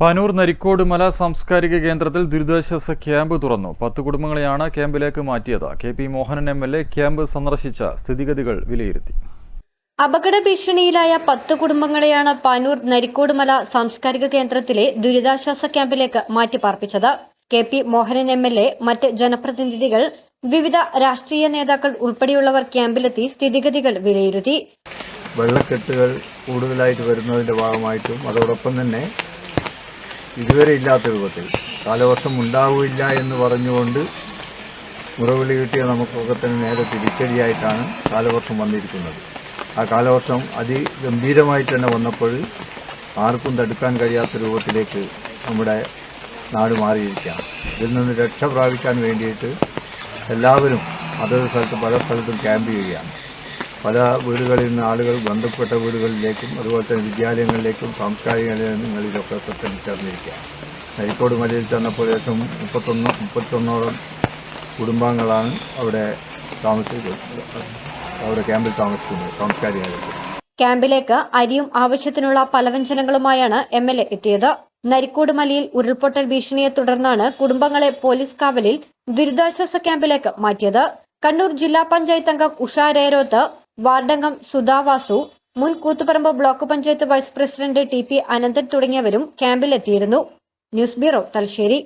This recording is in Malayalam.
പാനൂർ നരിക്കോട് മല സാംസ്കാരിക കേന്ദ്രത്തിൽ ദുരിതാശ്വാസ ക്യാമ്പ് തുറന്നു. പത്ത് കുടുംബങ്ങളെയാണ് ക്യാമ്പിലേക്ക് മാറ്റിയത്. K P Mohanan M L A camp സന്ദർശിച്ച സ്ഥിതിഗതികൾ വിലയിരുത്തി. അപകട ഭീഷണിയിലായ പത്ത് കുടുംബങ്ങളെയാണ് പാനൂർ നരിക്കോടുമല സാംസ്കാരിക കേന്ദ്രത്തിലെ ദുരിതാശ്വാസ ക്യാമ്പിലേക്ക് മാറ്റിപ്പാർപ്പിച്ചത് K P Mohanan M L A മറ്റ് ജനപ്രതിനിധികൾ വിവിധ രാഷ്ട്രീയ നേതാക്കൾ ഉൾപ്പെടെയുള്ളവർ ക്യാമ്പിലെത്തി സ്ഥിതിഗതികൾ വിലയിരുത്തി. വെള്ളക്കെട്ടുകൾ കൂടുതലായിട്ട് വരുന്നതിന്റെ ഭാഗമായിട്ടും അതോടൊപ്പം തന്നെ ഇതുവരെ ഇല്ലാത്ത രൂപത്തിൽ. കാലവർഷം ഉണ്ടാവില്ല എന്ന് പറഞ്ഞുകൊണ്ട് മുറവിളി കിട്ടിയ നമുക്കൊക്കെ തന്നെ നേരെ തിരിച്ചടിയായിട്ടാണ് കാലവർഷം വന്നിരിക്കുന്നത്. ആ കാലവർഷം അതിഗംഭീരമായിട്ട് തന്നെ വന്നപ്പോൾ ആർക്കും തടുക്കാൻ കഴിയാത്ത രൂപത്തിലേക്ക് നമ്മുടെ നാട് മാറിയിരിക്കുകയാണ്. ഇതിൽ നിന്ന് രക്ഷ പ്രാപിക്കാൻ വേണ്ടിയിട്ട് എല്ലാവരും അതത് സ്ഥലത്ത് പല സ്ഥലത്തും ക്യാമ്പ് ചെയ്യുകയാണ്. പല വീടുകളിൽ നിന്ന് ആളുകൾ ബന്ധപ്പെട്ട വീടുകളിലേക്കും അതുപോലെ തന്നെ വിദ്യാലയങ്ങളിലേക്കും സാംസ്കാരിക നിലയങ്ങളിലൊക്കെ ചേർന്നിരിക്കുകയാണ്. നരിക്കോട് മലയിൽ ചെന്നപ്പോൾ ഏകദേശം മുപ്പത്തൊന്ന് മുപ്പത്തൊന്നോളം കുടുംബാംഗങ്ങളാണ് അവിടെ താമസിക്കുന്നത് അവിടെ ക്യാമ്പിൽ താമസിക്കുന്നത് സാംസ്കാരിക ക്യാമ്പിലേക്ക് അരിയും ആവശ്യത്തിനുള്ള പലവ്യഞ്ജനങ്ങളുമായാണ് എം എൽ എ എത്തിയത്. നരിക്കോട് മലയിൽ ഉരുൾപൊട്ടൽ ഭീഷണിയെ തുടർന്നാണ് കുടുംബങ്ങളെ പോലീസ് കാവലിൽ ദുരിതാശ്വാസ ക്യാമ്പിലേക്ക് മാറ്റിയത്. കണ്ണൂർ ജില്ലാ പഞ്ചായത്ത് അംഗം ഉഷാ രേരോത്ത് വാർഡംഗം സുധാവാസു മുൻ Koothuparamba block panchayat vice president T P Ananthan തുടങ്ങിയവരും ക്യാമ്പിലെത്തിയിരുന്നു. News bureau Thalassery.